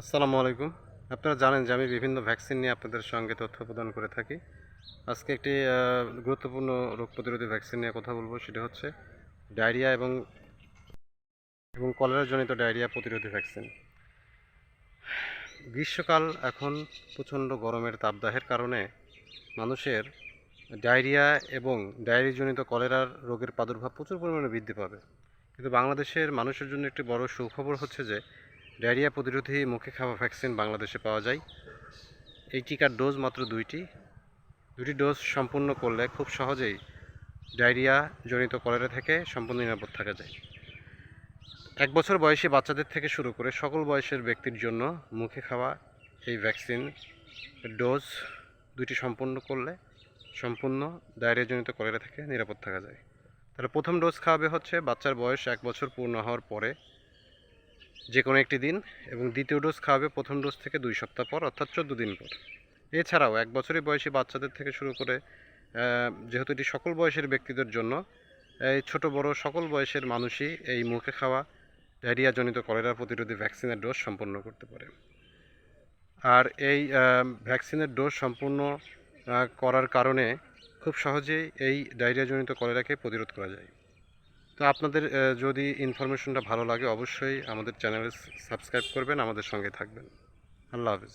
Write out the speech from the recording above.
আসসালামু আলাইকুম। আপনারা জানেন যে আমি বিভিন্ন ভ্যাকসিন নিয়ে আপনাদের সঙ্গে তথ্য প্রদান করে থাকি। আজকে একটি গুরুত্বপূর্ণ রোগ প্রতিরোধী ভ্যাকসিন নিয়ে কথা বলব। সেটা হচ্ছে ডায়রিয়া এবং এবং কলেরাজনিত ডায়রিয়া প্রতিরোধী ভ্যাকসিন। গ্রীষ্মকাল এখন প্রচণ্ড গরমের তাপদাহের কারণে মানুষের ডায়রিয়া এবং ডায়রিয়াজনিত কলেরার রোগের প্রাদুর্ভাব প্রচুর পরিমাণে বৃদ্ধি পাবে। কিন্তু বাংলাদেশের মানুষের জন্য একটি বড় সুখবর হচ্ছে যে ডায়রিয়া প্রতিরোধী মুখে খাওয়া ভ্যাকসিন বাংলাদেশে পাওয়া যায়। এই টিকার ডোজ মাত্র দুইটি। দুটি ডোজ সম্পূর্ণ করলে খুব সহজেই ডায়রিয়া জনিত কলেরা থেকে সম্পূর্ণ নিরাপদ থাকা যায়। এক বছর বয়সী বাচ্চাদের থেকে শুরু করে সকল বয়সের ব্যক্তির জন্য মুখে খাওয়া এই ভ্যাকসিন ডোজ দুইটি সম্পূর্ণ করলে সম্পূর্ণ ডায়রিয়াজনিত কলেরা থেকে নিরাপদ থাকা যায়। তাহলে প্রথম ডোজ খাওয়াবে হচ্ছে বাচ্চার বয়স এক বছর পূর্ণ হওয়ার পরে যে কোনো একটি দিন এবং দ্বিতীয় ডোজ খাওয়াবে প্রথম ডোজ থেকে দুই সপ্তাহ পর, অর্থাৎ চোদ্দ দিন পর। এছাড়াও এক বছরের বয়সী বাচ্চাদের থেকে শুরু করে যেহেতু এটি সকল বয়সের ব্যক্তিদের জন্য, এই ছোট বড় সকল বয়সের মানুষই এই মুখে খাওয়া, ডায়রিয়াজনিত কলেরা প্রতিরোধী ভ্যাকসিনের ডোজ সম্পন্ন করতে পারে। আর এই ভ্যাকসিনের ডোজ সম্পূর্ণ করার কারণে খুব সহজেই এই ডায়রিয়াজনিত কলেরাকে প্রতিরোধ করা যায়। তো আপনাদের যদি ইনফরমেশনটা ভালো লাগে, অবশ্যই আমাদের চ্যানেলে সাবস্ক্রাইব করবেন, আমাদের সঙ্গে থাকবেন। আল্লাহ হাফিজ।